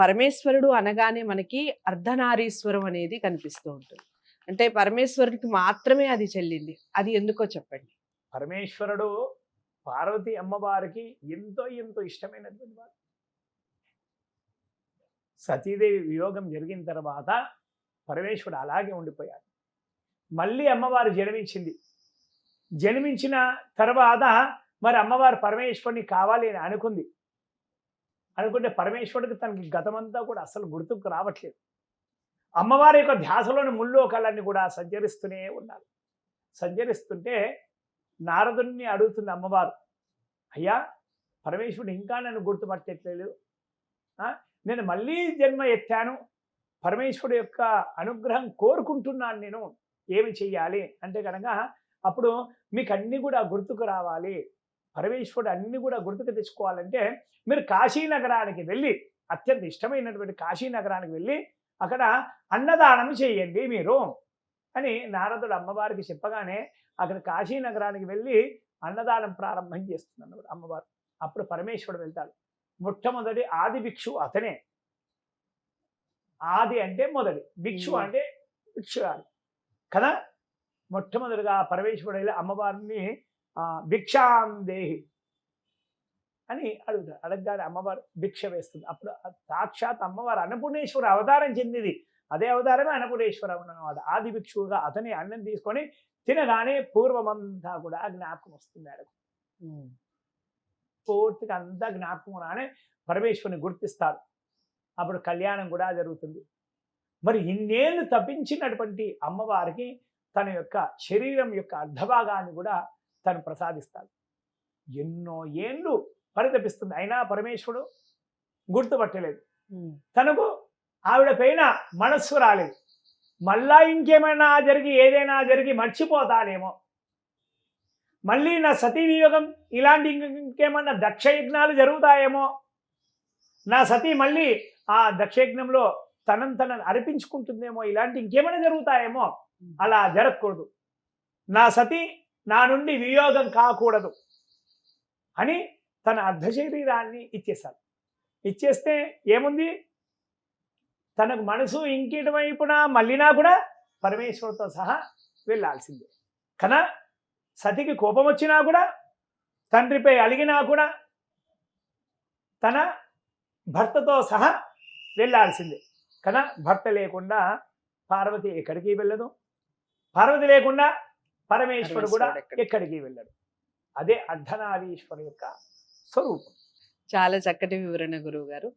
పరమేశ్వరుడు అనగానే మనకి అర్ధనారీశ్వరం అనేది కనిపిస్తూ ఉంటుంది. అంటే పరమేశ్వరుడికి మాత్రమే అది చెల్లింది. అది ఎందుకో చెప్పండి. పరమేశ్వరుడు పార్వతి అమ్మవారికి ఎంతో ఎంతో ఇష్టమైనటువంటి వారు. సతీదేవి వియోగం జరిగిన తర్వాత పరమేశ్వరుడు అలాగే ఉండిపోయాడు. మళ్ళీ అమ్మవారు జన్మించింది. జన్మించిన తర్వాత మరి అమ్మవారు పరమేశ్వరుని కావాలి అని అనుకుంది. అనుకుంటే పరమేశ్వరుడికి తనకి గతమంతా కూడా అసలు గుర్తుకు రావట్లేదు. అమ్మవారి యొక్క ధ్యాసలోని ముల్లోకాలన్నీ కూడా సంచరిస్తూనే ఉన్నారు. సంచరిస్తుంటే నారదుడిని అడుగుతుంది అమ్మవారు అయ్యా పరమేశ్వరుడు ఇంకా నన్ను గుర్తుపట్టట్లేదు నేను మళ్ళీ జన్మ ఎత్తాను. పరమేశ్వరుడు యొక్క అనుగ్రహం కోరుకుంటున్నాను నేను. ఏమి చెయ్యాలి? అంటే కనుక అప్పుడు మీకు అన్ని కూడా గుర్తుకు రావాలి. పరమేశ్వరుడు అన్ని కూడా గుర్తుకు తెచ్చుకోవాలంటే మీరు కాశీ నగరానికి వెళ్ళి అత్యంత ఇష్టమైనటువంటి కాశీ నగరానికి వెళ్ళి అక్కడ అన్నదానం చేయండి మీరు అని నారదుడు అమ్మవారికి చెప్పగానే అక్కడ కాశీ నగరానికి వెళ్ళి అన్నదానం ప్రారంభం చేస్తున్నాడు అమ్మవారు. అప్పుడు పరమేశ్వరుడు వెళ్తాడు. మొట్టమొదటి ఆది భిక్షు అతనే. ఆది అంటే మొదటి. భిక్షు. అంటే భిక్షుగారు కదా? మొట్టమొదటిగా పరమేశ్వరుడు వెళ్ళి అమ్మవారిని ఆ, భిక్షాం దేహి అని అడుగుతారు. అడగగానే అమ్మవారు భిక్ష వేస్తుంది. అప్పుడు సాక్షాత్ అమ్మవారు అన్నపూర్ణేశ్వర అవతారం చెందింది. అదే అవతారమే అన్నపూర్ణేశ్వర అన్నమాట ఆది భిక్షువుగా అతని అన్నం తీసుకొని తినగానే పూర్వమంతా కూడా జ్ఞాపకం వస్తుంది ఆయనకు పూర్తిగా అంతా జ్ఞాపకం రానే పరమేశ్వరుని గుర్తిస్తారు. అప్పుడు కళ్యాణం కూడా జరుగుతుంది. మరి ఇన్నేళ్ళు తప్పించినటువంటి అమ్మవారికి తన యొక్క శరీరం యొక్క అర్ధభాగాన్ని కూడా తను ప్రసాదిస్తాడు. ఎన్నో ఏళ్ళు పరితపిస్తుంది. అయినా పరమేశ్వరుడు గుర్తుపట్టలేదు. తనకు ఆవిడ పైన మనస్సు రాలేదు. మళ్ళా ఇంకేమైనా జరిగి ఏదైనా జరిగి మర్చిపోతానేమో. మళ్ళీ నా సతీ వియోగం ఇలాంటి ఇంక- ఇంకేమన్నా దక్షయజ్ఞాలు జరుగుతాయేమో. నా సతీ మళ్ళీ ఆ దక్షయజ్ఞంలో తనను తనను అర్పించుకుంటుందేమో. ఇలాంటి ఇంకేమైనా జరుగుతాయేమో. అలా జరగకూడదు. నా సతి నా నుండి వియోగం కాకూడదు అని తన అర్ధ శరీరాన్ని ఇచ్చేశాడు. ఇచ్చేస్తే ఏముంది? తనకు మనసు ఇంకేటి వైపున మళ్ళీనా కూడా పరమేశ్వరుతో సహా వెళ్ళాల్సిందే. కన సతికి కోపం వచ్చినా కూడా తండ్రిపై అలిగినా కూడా తన భర్తతో సహా వెళ్ళాల్సిందే. కన భర్త లేకుండా పార్వతి ఎక్కడికి వెళ్ళదు? పార్వతి లేకుండా పరమేశ్వరుడు కూడా ఎక్కడికి? వెళ్ళడు. అదే అర్ధనారీశ్వరు యొక్క స్వరూపం. చాలా చక్కటి వివరణ గురువు గారు